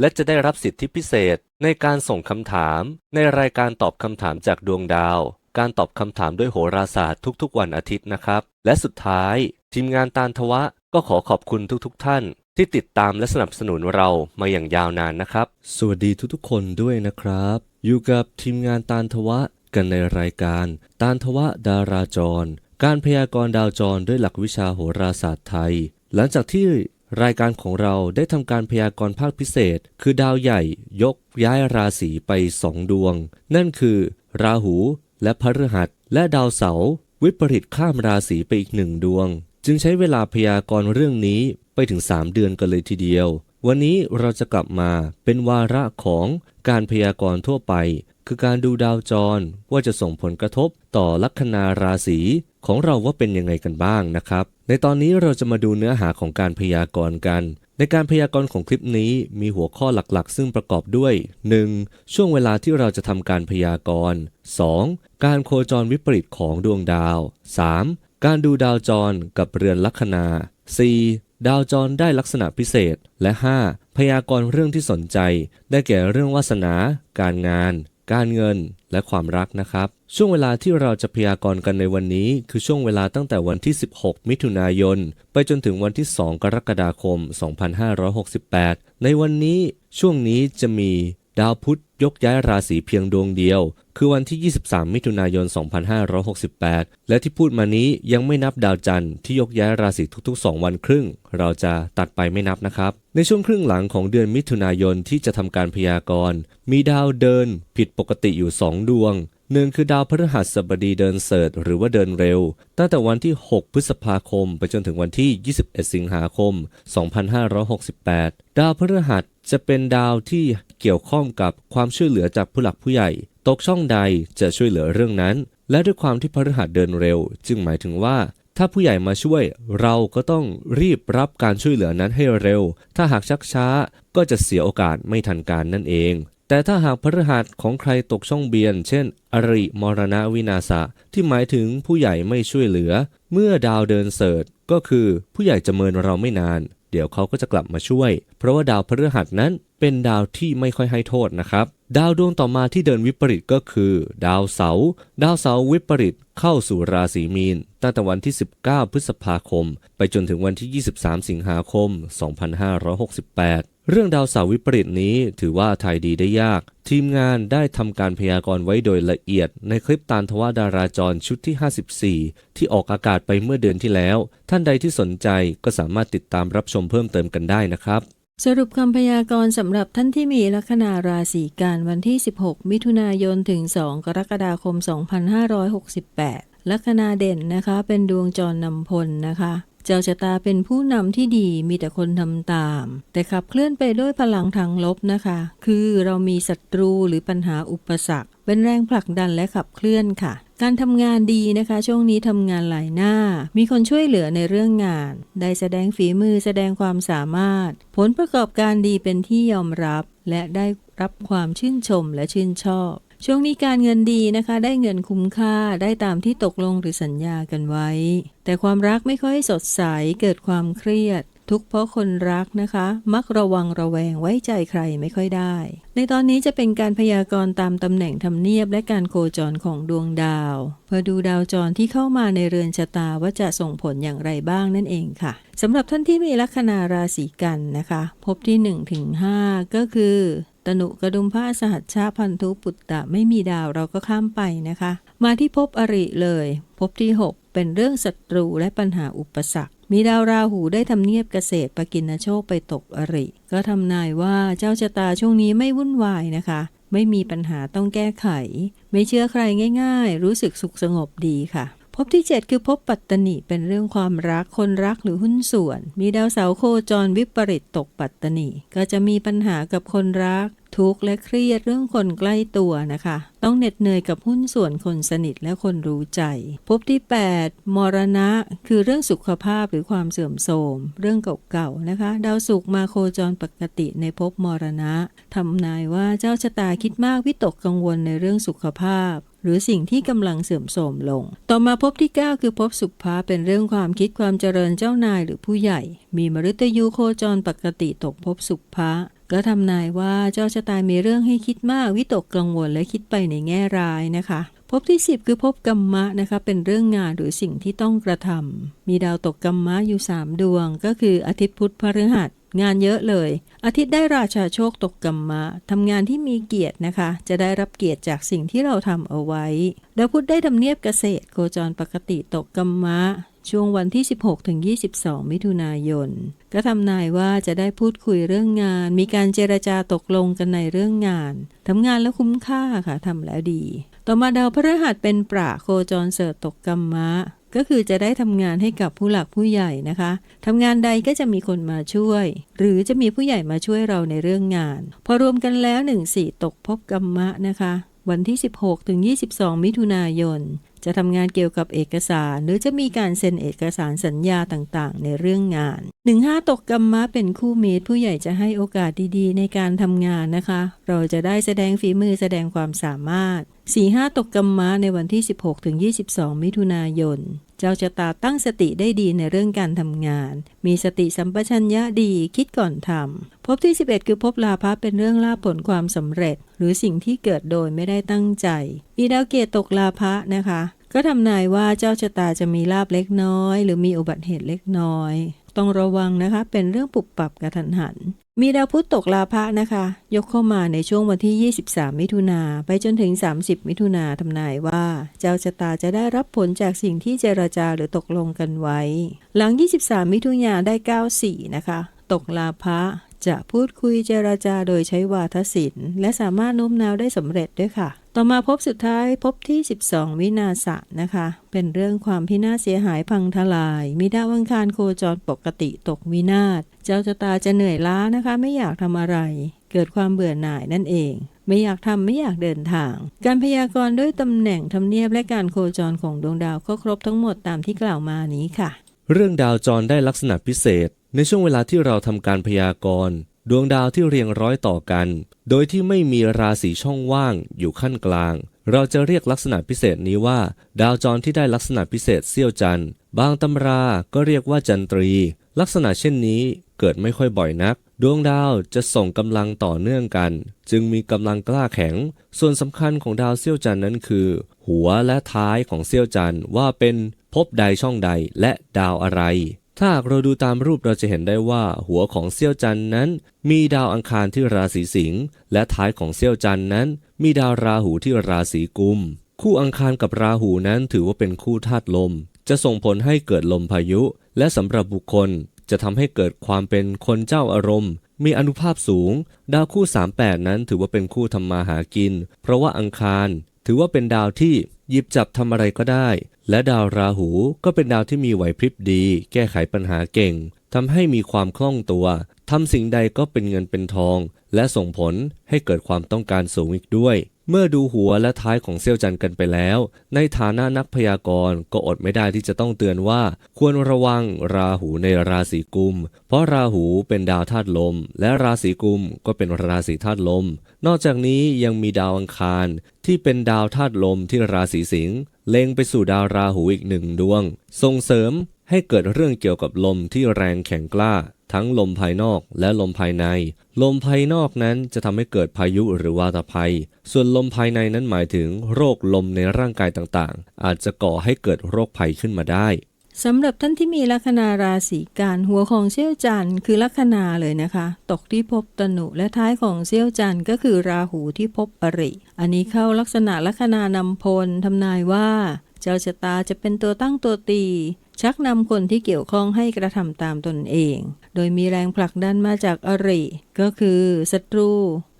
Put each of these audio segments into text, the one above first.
และจะได้รับสิทธิพิเศษในการส่งคำถาม ในรายการตอบคำถามจากดวงดาว การตอบคำถามด้วยโหราศาสตร์ทุกๆ วันอาทิตย์นะครับ และสุดท้าย ทีมงานตาลทวะก็ขอขอบคุณทุกๆ ท่าน ที่ติดตามและสนับสนุนเรามาอย่างยาวนานนะครับ สวัสดีทุกๆ คนด้วยนะครับ อยู่กับทีมงานตาลทวะกันในรายการ ตาลทวะดาราจร การพยากรณ์ดาวจรด้วยหลักวิชาโหราศาสตร์ไทย หลังจากที่ รายการของเราได้ทำการพยากรณ์ภาคพิเศษ คือดาวใหญ่ยกย้ายราศีไปสองดวง นั่นคือ ราหูและพฤหัส และดาวเสาร์วิปริตข้ามราศีไปอีกหนึ่งดวง จึงใช้เวลาพยากรณ์เรื่องนี้ไปถึง 3 เดือนกันเลยทีเดียว วันนี้เราจะกลับมาเป็นวาระของการพยากรณ์ทั่วไป คือการดูดาวจรว่าจะส่งผลกระทบต่อลัคนาราศีของเราว่าเป็นยังไงกันบ้างนะครับ ในตอนนี้เราจะมาดูเนื้อหาของการพยากรณ์กัน ในการพยากรณ์ของคลิปนี้มีหัวข้อหลักๆ ซึ่งประกอบด้วย 1. ช่วงเวลาที่เราจะทำการพยากรณ์ 2. การโคจรวิปริตของดวงดาว 3. การดูดาวจรกับเรือนลัคนา 4. ดาวจรได้ลักษณะพิเศษ และ 5. พยากรณ์เรื่องที่สนใจ ได้แก่เรื่องวาสนา การงาน การเงินและความรักนะครับ ช่วงเวลาที่เราจะพยากรณ์กันในวันนี้ คือช่วงเวลาตั้งแต่วันที่ 16 มิถุนายน ไปจนถึงวันที่ 2 กรกฎาคม 2568 ในวันนี้ช่วงนี้จะมีดาวพุธ ยกย้ายราศีเพียงดวงเดียว คือวันที่ 23 มิถุนายน 2568 และที่พูดมานี้ยังไม่นับดาวจันทร์ที่ยกย้ายราศีทุกๆ 2 วันครึ่ง เราจะตัดไปไม่นับนะครับ ในช่วงครึ่งหลังของเดือนมิถุนายนที่จะทำการพยากรณ์มีดาวเดินผิดปกติอยู่ 2 ดวง หนึ่งคือดาวพฤหัสบดีเดินเสิร์ชหรือว่าเดินเร็ว ตั้งแต่วันที่ 6 พฤษภาคม ไปจนถึงวันที่ 21 สิงหาคม 2568 ดาวพฤหัสจะเป็นดาวที่เกี่ยวข้องกับความช่วยเหลือจากผู้หลักผู้ใหญ่ ตกช่องใดจะช่วยเหลือเรื่องนั้น และด้วยความที่พฤหัสเดินเร็ว จึงหมายถึงว่าถ้าผู้ใหญ่มาช่วยเราก็ต้องรีบรับการช่วยเหลือนั้นให้เร็ว ถ้าหากชักช้าก็จะเสียโอกาสไม่ทันการนั่นเอง แต่ถ้าหากพฤหัสของใครตกช่องเบียน เช่น อริมรณวินาศะที่หมายถึงผู้ใหญ่ไม่ช่วยเหลือ เมื่อดาวเดินเสิร์ชก็คือผู้ใหญ่จะเมินเราไม่นาน เดี๋ยวเขาก็จะกลับมาช่วย เพราะว่าดาวพฤหัสนั้นเป็นดาวที่ไม่ค่อยให้โทษนะครับ ดาวดวงต่อมาที่เดินวิปริตก็คือ ดาวเสาร์ดาวเสาร์วิปริตเข้าสู่ราศีมีน ตั้งแต่วันที่ 19 พฤษภาคม ไปจนถึงวันที่ 23 สิงหาคม 2568 เรื่องดาวเสาร์วิปริตนี้ถือว่าไทยดีได้ยาก ทีมงานได้ทำการพยากรณ์ไว้โดยละเอียด ในคลิปตานทวาดาราจรชุดที่ 54 ที่ออกอากาศไปเมื่อเดือนที่แล้ว ท่านใดที่สนใจก็สามารถติดตามรับชมเพิ่มเติมกันได้นะครับ สรุปคำพยากรณ์สำหรับท่านที่มีลัคนาราศีกันวันที่ 16 มิถุนายนถึง 2 กรกฎาคม 2568 ลัคนาเด่นนะคะ เป็นดวงจรนำพลนะคะ เจ้าชะตาเป็นผู้นำที่ดีมีแต่คนทำตาม แต่ขับเคลื่อนไปด้วยพลังทางลบนะคะ คือเรามีศัตรูหรือปัญหาอุปสรรค เป็นแรงผลักดันและขับเคลื่อนค่ะการทำงานดีนะคะ ช่วงนี้ทำงานหลายหน้า มีคนช่วยเหลือในเรื่องงาน ได้แสดงฝีมือแสดงความสามารถ ผลประกอบการดีเป็นที่ยอมรับ และได้รับความชื่นชมและชื่นชอบ ช่วงนี้การเงินดีนะคะ ได้เงินคุ้มค่าได้ตามที่ตกลงหรือสัญญากันไว้ แต่ความรักไม่ค่อยสดใสเกิดความเครียด ทุกเพราะคนรักนะคะ มักระวังระแวงไว้ใจใครไม่ค่อยได้ ในตอนนี้จะเป็นการพยากรณ์ตามตำแหน่งทำเนียบและการโคจรของดวงดาว เพื่อดูดาวจรที่เข้ามาในเรือนชะตาว่าจะส่งผลอย่างไรบ้างนั่นเองค่ะสำหรับท่านที่มีลัคนาราศีกันนะคะ พบที่1ถึง5ก็คือ ตนุกระดุมผ้าสหัชชาพันธุปุตตะไม่มีดาวเราก็ข้ามไปนะคะ มาที่ภพอริเลยภพที่ 6 เป็นเรื่องศัตรูและปัญหาอุปสรรค มีดาวราหูได้ทำเนียบเกษตรปกินโชคไปตกอริ ก็ทำนายว่าเจ้าชะตาช่วงนี้ไม่วุ่นวายนะคะ ไม่มีปัญหาต้องแก้ไข ไม่เชื่อใครง่าย ๆ รู้สึกสุขสงบดีค่ะภพที่ 7 คือภพปัตตนิเป็นเรื่องความรักคนรักหรือหุ้นส่วน มีดาวเสาโคจรวิปริตตกปัตตนิก็จะมีปัญหากับคนรัก ทุกข์และเครียดเรื่องคนใกล้ตัวนะคะ ต้องเหน็ดเหนื่อยกับหุ้นส่วนคนสนิทและคนรู้ใจภพที่ 8 มรณะ คือเรื่องสุขภาพหรือความเสื่อมโทรม เรื่องเก่าๆนะคะ ดาวศุกร์มาโคจรปกติในภพมรณะทำนายว่าเจ้าชะตาคิดมากวิตกกังวลในเรื่องสุขภาพหรือสิ่งที่กำลังเสื่อมโทรมลง ต่อมาภพที่ 9 คือภพสุขภาเป็นเรื่องความคิดความเจริญเจ้านายหรือผู้ใหญ่ มีมฤตยูโคจรปกติตกภพสุขภา ก็ทำนายว่าเจ้าชะตามีเรื่องให้คิดมากวิตกกังวลและคิดไปในแง่ร้ายนะคะภพที่ 10 คือภพกรรมะนะคะเป็นเรื่องงานหรือสิ่งที่ต้องกระทำมีดาวตกกรรมะอยู่ 3 ดวง ก็คืออาทิตย์พุธพฤหัสงานเยอะเลย อาทิตย์ได้ราชาโชคตกกรรมะทำงานที่มีเกียรตินะคะ จะได้รับเกียรติจากสิ่งที่เราทำเอาไว้ดาวพุธได้ทำเนียบเกษตรโคจรปกติตกกรรมะ ช่วงวันที่ 16ถึง22 มิถุนายน ก็ทำนายว่าจะได้พูดคุยเรื่องงาน มีการเจรจาตกลงกันในเรื่องงานทำงานแล้วคุ้มค่าค่ะทำแล้วดี ต่อมาดาวพฤหัสเป็นประโคจรเสิริฐตกกรรมะก็คือจะได้ทำงานให้กับผู้หลักผู้ใหญ่นะคะทำงานใดก็จะมีคนมาช่วย หรือจะมีผู้ใหญ่มาช่วยเราในเรื่องงาน พอรวมกันแล้ว1 4ตกภพกรรมะนะคะ วันที่ 16ถึง22 มิถุนายน จะทำงานเกี่ยวกับเอกสาร หรือจะมีการเซ็นเอกสารสัญญาต่างๆ ในเรื่องงาน 15 ตกกรรมะเป็นคู่เมตรผู้ใหญ่จะให้โอกาสดีๆ ในการทำงานนะคะ เราจะได้แสดงฝีมือแสดงความสามารถ 45 ตกกรรมะในวันที่ 16ถึง22 มิถุนายน เจ้าชะตาตั้งสติได้ดีในเรื่องการทำงาน มีสติสัมปชัญญะดีคิดก่อนทำภพที่ 11 คือภพลาภะเป็นเรื่องลาผลความสำเร็จ หรือสิ่งที่เกิดโดยไม่ได้ตั้งใจ มีดาวเกตตกลาภะนะคะก็ทำนายว่าเจ้าชะตาจะมีลาบเล็กน้อย หรือมีอุบัติเหตุเล็กน้อย ต้องระวังนะคะ เป็นเรื่องปุบปับกระทันหัน มีดาวพุธตกลาภะนะคะ ยกเข้ามาในช่วงวันที่ 23 มิถุนาไปจนถึง 30 มิถุนาทำนายว่า เจ้าชะตาจะได้รับผลจากสิ่งที่เจรจาหรือตกลงกันไว้ หลัง 23 มิถุนาได้ 94 นะคะ ตกลาภะ จะพูดคุยเจรจาโดยใช้วาทศิลป์ และสามารถโน้มน้าวได้สำเร็จด้วยค่ะ ต่อมาพบสุดท้ายพบที่ 12 วินาศะนะคะ เป็นเรื่องความพินาศเสียหายพังทลายมีดาวังคารโคจรปกติตกวินาศ เจ้าชะตาจะเหนื่อยล้านะคะ ไม่อยากทำอะไร เกิดความเบื่อหน่ายนั่นเองไม่อยากทำไม่อยากเดินทาง การพยากรณ์ด้วยตำแหน่งทำเนียบและการโคจรของดวงดาวก็ครบทั้งหมดตามที่กล่าวมานี้ค่ะ เรื่องดาวจรได้ลักษณะพิเศษในช่วงเวลาที่เราทำการพยากรณ์ดวงดาวที่เรียงร้อยต่อกัน โดยที่ไม่มีราศีช่องว่างอยู่ขั้นกลาง เราจะเรียกลักษณะพิเศษนี้ว่า ดาวจรที่ได้ลักษณะพิเศษเสี้ยวจันทร์บางตำราก็เรียกว่าจันตรี ลักษณะเช่นนี้เกิดไม่ค่อยบ่อยนัก ดวงดาวจะส่งกำลังต่อเนื่องกัน จึงมีกำลังกล้าแข็ง ส่วนสำคัญของดาวเสี้ยวจันทร์นั้นคือ หัวและท้ายของเสี้ยวจันทร์ว่าเป็นภพใดช่องใดและดาวอะไร ถ้าหากเราดูตามรูปเราจะเห็นได้ว่า หัวของเสี้ยวจันนั้น มีดาวอังคารที่ราศีสิงห์และท้ายของเสี้ยวจันนั้น มีดาวราหูที่ราศีกุม คู่อังคารกับราหูนั้นถือว่าเป็นคู่ธาตุลม จะส่งผลให้เกิดลมพายุ และสำหรับบุคคล จะทำให้เกิดความเป็นคนเจ้าอารมณ์ มีอนุภาพสูง ดาวคู่ 38 นั้นถือว่าเป็นคู่ทำมาหากิน เพราะว่าอังคาร ถือว่าเป็นดาวที่หยิบจับทำอะไรก็ได้ และดาวราหูก็เป็นดาวที่มีไหวพริบดี แก้ไขปัญหาเก่งทำให้มีความคล่องตัวทำสิ่งใดก็เป็นเงินเป็นทอง และส่งผลให้เกิดความต้องการสูงอีกด้วย เมื่อดูหัวและท้ายของเซี่ยวจันกันไปแล้ว ในฐานะนักพยากรณ์ก็อดไม่ได้ที่จะต้องเตือนว่า ควรระวังราหูในราศีกุม เพราะราหูเป็นดาวธาตุลม และราศีกุมก็เป็นราศีธาตุลม นอกจากนี้ยังมีดาวอังคาร ที่เป็นดาวธาตุลมที่ราศีสิงห์เล็งไปสู่ดาวราหูอีกหนึ่งดวง ส่งเสริมให้เกิดเรื่องเกี่ยวกับลมที่แรงแข็งกล้า ทั้งลมภายนอกและลมภายใน ลมภายนอกนั้นจะทำให้เกิดพายุหรือวาตภัย ส่วนลมภายในนั้นหมายถึงโรคลมในร่างกายต่างๆ อาจจะก่อให้เกิดโรคภัยขึ้นมาได้สำหรับท่านที่มีลัคนาราศีกันหัวของเซี่ยวจันทร์คือลัคนาเลยนะคะ ตกที่ภพตนุและท้ายของเซี่ยวจันทร์ก็คือราหูที่ภพอริ อันนี้เข้าลักษณะลัคนานำพลทำนายว่า เจ้าชะตาจะเป็นตัวตั้งตัวตี ชักนำคนที่เกี่ยวข้องให้กระทำตามตนเอง โดยมีแรงผลักดันมาจากอริ ก็คือศัตรู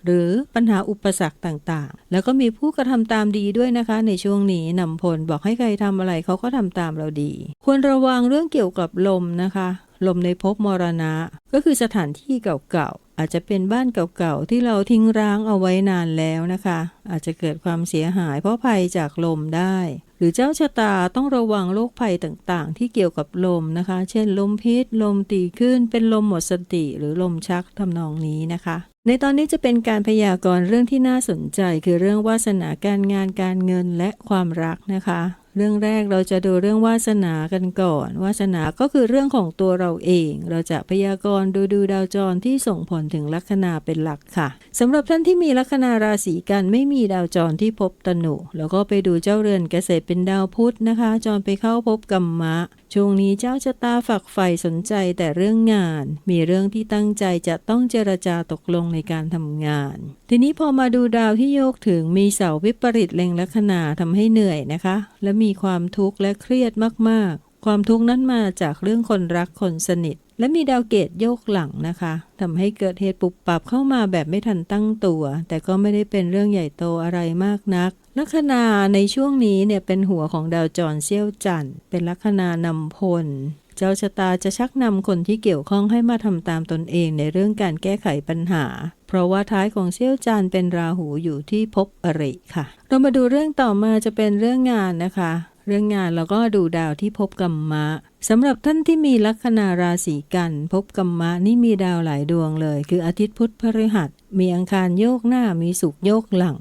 หรือปัญหาอุปสรรคต่างๆ แล้วก็มีผู้กระทำตามดีด้วยนะคะ ในช่วงนี้นำพลบอกให้ใครทำอะไรเขาก็ทำตามเราดี ควรระวังเรื่องเกี่ยวกับลมนะคะ ลมในภพมรณะ ก็คือสถานที่เก่าๆ อาจจะเป็นบ้านเก่าๆ ที่เราทิ้งร้างเอาไว้นานแล้วนะคะ อาจจะเกิดความเสียหายเพราะภัยจากลมได้ หรือเจ้าชะตาต้องระวังโรคภัยต่างๆ ที่เกี่ยวกับลมนะคะ เช่น ลมพิษ ลมตีขึ้น เป็นลมหมดสติ หรือลมชักทำนองนี้นะคะ ในตอนนี้จะเป็นการพยากรณ์เรื่องที่น่าสนใจ คือเรื่องวาสนาการงานการเงินและความรักนะคะ เรื่องแรกเราจะดูเรื่องวาสนากันก่อน วาสนาก็คือเรื่องของตัวเราเอง เราจะพยากรณ์ดูดูดาวจรที่ส่งผลถึงลัคนาเป็นหลักค่ะสำหรับท่านที่มีลัคนาราศีกันไม่มีดาวจรที่พบตนุแล้วก็ไปดูเจ้าเรือนเกษตรเป็นดาวพุธนะคะ จรไปเข้าพบกัมมะ ช่วงนี้เจ้าชะตาฝักใฝ่สนใจแต่เรื่องงาน มีเรื่องที่ตั้งใจจะต้องเจรจาตกลงในการทำงาน ทีนี้พอมาดูดาวที่โยกถึงมีเสาวิปริตเล็งลัคนาทำให้เหนื่อยนะคะ และมีความทุกข์และเครียดมากๆ ความทุกข์นั้นมาจากเรื่องคนรักคนสนิท และมีดาวเกตโยกหลังนะคะทำให้เกิดเหตุปุบปับเข้ามาแบบไม่ทันตั้งตัว แต่ก็ไม่ได้เป็นเรื่องใหญ่โตอะไรมากนัก ลัคนาในช่วงนี้เนี่ยเป็นหัวของดาวจรเซี่ยวจันทร์เป็นลัคนานำพล เจ้าชะตาจะชักนำคนที่เกี่ยวข้องให้มาทำตามตนเองในเรื่องการแก้ไขปัญหา เพราะว่าท้ายของเซี่ยวจานเป็นราหูอยู่ที่ภพอริค่ะ เรามาดูเรื่องต่อมาจะเป็นเรื่องงานนะคะ เรื่องงานเราก็ดูดาวที่ภพกัมมะสำหรับท่านที่มีลัคนาราศีกันภพกัมมะนี่มีดาวหลายดวงเลย คืออาทิตย์พุธพฤหัส มีอังคารโยกหน้ามีศุกโยกหลัง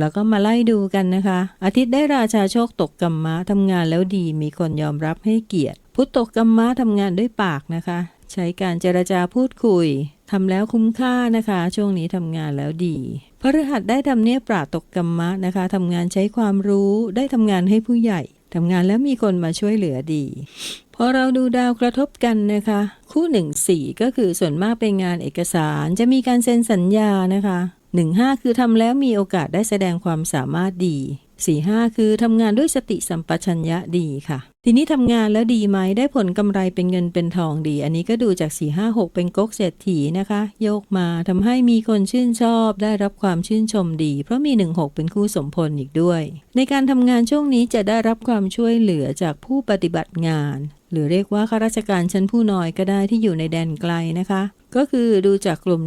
แล้วก็มาไล่ดูกันนะคะ อาทิตย์ได้ราชาโชคตกกัมมะทำงานแล้วดีมีคนยอมรับให้เกียรติ พุธตกกัมมะทำงานด้วยปากนะคะ ใช้การเจรจาพูดคุยทำแล้วคุ้มค่านะคะ ช่วงนี้ทำงานแล้วดีพฤหัสได้ทำเนียบปราตกกัมมะนะคะทำงานใช้ความรู้ได้ทำงานให้ผู้ใหญ่ทำงานแล้วมีคนมาช่วยเหลือดีพอเราดูดาวกระทบกันนะคะ คู่หนึ่งสี่ก็คือส่วนมากเป็นงานเอกสารจะมีการเซ็นสัญญานะคะ หนึ่งห้าคือทำแล้วมีโอกาสได้แสดงความสามารถดีสี่ห้าคือทำงานด้วยสติสัมปชัญญะดีค่ะ ทีนี้ทำงานแล้วดีไหมได้ผลกำไรเป็นเงินเป็นทองดี อันนี้ก็ดูจาก 4 5 6 เป็นก๊กเศรษฐีนะคะ โยกมาทำให้มีคนชื่นชอบ ได้รับความชื่นชมดี เพราะมี 16 เป็นคู่สมพลอีกด้วย ในการทำงานช่วงนี้จะได้รับความช่วยเหลือจากผู้ปฏิบัติงาน หรือเรียกว่าข้าราชการชั้นผู้น้อยก็ได้ที่อยู่ในแดนไกลนะคะ ก็คือดูจากกลุ่ม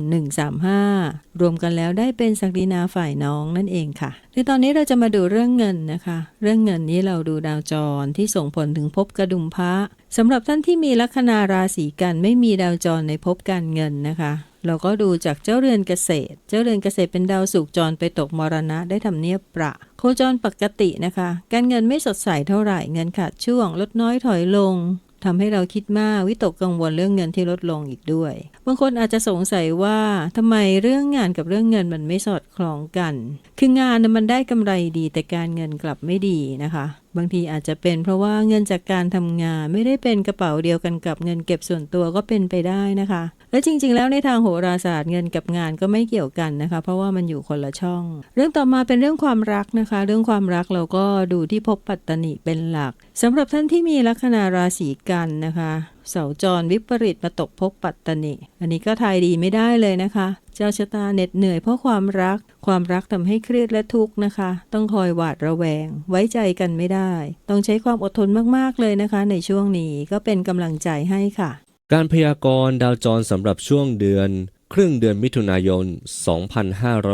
135 รวมกันแล้วได้เป็นศักดินาฝ่ายน้องนั่นเองค่ะในตอนนี้เราจะมาดูเรื่องเงินนะคะ เรื่องเงินนี้เราดูดาวจรที่ส่งผลถึงภพกระดุมพระสำหรับท่านที่มีลัคนาราศีกันไม่มีดาวจรในภพการเงินนะคะ เราก็ดูจากเจ้าเรือนเกษตร เจ้าเรือนเกษตรเป็นดาวสุกจรไปตกมรณะได้ทำเนียบประ โคจรปกตินะคะ การเงินไม่สดใสเท่าไหร่เงินขาดช่วง ลดน้อยถอยลงทำให้เราคิดมากวิตกกังวลเรื่องเงินที่ลดลงอีกด้วย บางคนอาจจะสงสัยว่าทำไมเรื่องงานกับเรื่องเงินมันไม่สอดคล้องกัน คืองานมันได้กำไรดีแต่การเงินกลับไม่ดีนะคะ บางทีอาจจะเป็นเพราะว่าเงินจากการทำงานไม่ได้เป็นกระเป๋าเดียวกันกับเงินเก็บส่วนตัวก็เป็นไปได้นะคะ และจริง ๆ แล้วในทางโหราศาสตร์เงินกับงานก็ไม่เกี่ยวกันนะคะ เพราะว่ามันอยู่คนละช่อง เรื่องต่อมาเป็นเรื่องความรักนะคะ เรื่องความรักเราก็ดูที่ภพปัตตนิเป็นหลักสำหรับท่านที่มีลัคนาราศีกันนะคะเสาจรวิปริตมาตกภพปัตตนิอันนี้ก็ทายดีไม่ได้เลยนะคะ เจ้าชะตาเหน็ดเหนื่อยเพราะความรัก ความรักทำให้เครียดและทุกข์นะคะ ต้องคอยหวาดระแวง ไว้ใจกันไม่ได้ ต้องใช้ความอดทนมากๆเลยนะคะ ในช่วงนี้ก็เป็นกำลังใจให้ค่ะ การพยากรณ์ดาวจรสำหรับช่วงเดือน ครึ่งเดือนมิถุนายน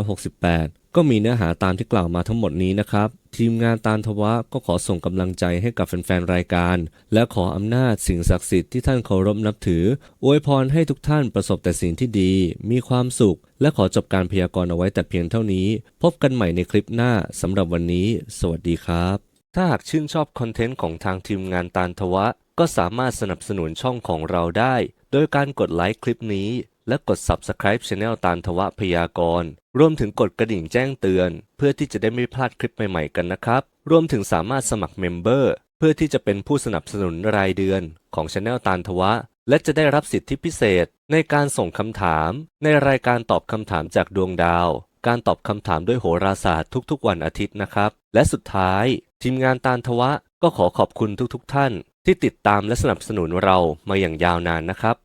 2568 ก็มีเนื้อหาตามที่กล่าวมาทั้งหมดนี้นะครับ ทีมงานตาลทวะก็ขอส่งกำลังใจให้กับแฟนๆรายการ และขออำนาจสิ่งศักดิ์สิทธิ์ที่ท่านเคารพนับถือ อวยพรให้ทุกท่านประสบแต่สิ่งที่ดี มีความสุข และขอจบการพยากรณ์เอาไว้แต่เพียงเท่านี้ พบกันใหม่ในคลิปหน้าสำหรับวันนี้ สวัสดีครับ ถ้าหากชื่นชอบคอนเทนต์ของทางทีมงานตาลทวะ ก็สามารถสนับสนุนช่องของเราได้ โดยการกดไลค์คลิปนี้ และกด Subscribe Channel ตาลทวะพยากรณ์รวมถึงกดกระดิ่งแจ้งเตือน เพื่อที่จะได้ไม่พลาดคลิปใหม่ๆกันนะครับ รวมถึงสามารถสมัครเมมเบอร์เพื่อที่จะเป็นผู้สนับสนุนรายเดือนของ Channel ตาลทวะ และจะได้รับสิทธิพิเศษ ในการส่งคำถาม ในรายการตอบคำถามจากดวงดาว การตอบคำถามด้วยโหราศาสตร์ทุกๆ วันอาทิตย์นะครับ และสุดท้าย ทีมงานตาลทวะก็ขอขอบคุณทุกๆ ท่าน ที่ติดตามและสนับสนุนเรามาอย่างยาวนานนะครับ